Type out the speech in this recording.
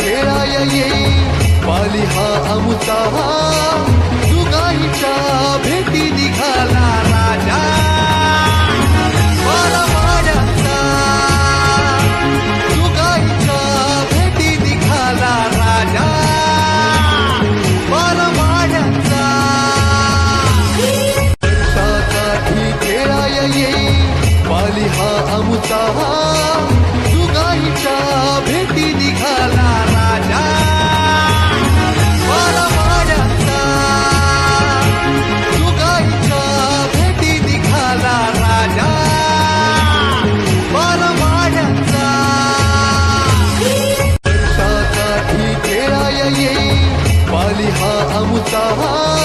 खेळाय येई पाली हा अमुता दुगाईच्या भेटी निघाला राजा. मला माझ्याचा दुगाईच्या भेटी निघाला राजा. मला माझ्याचा वर्षासाठी खेळाय येई पाली हा अमुता فيها أمتعها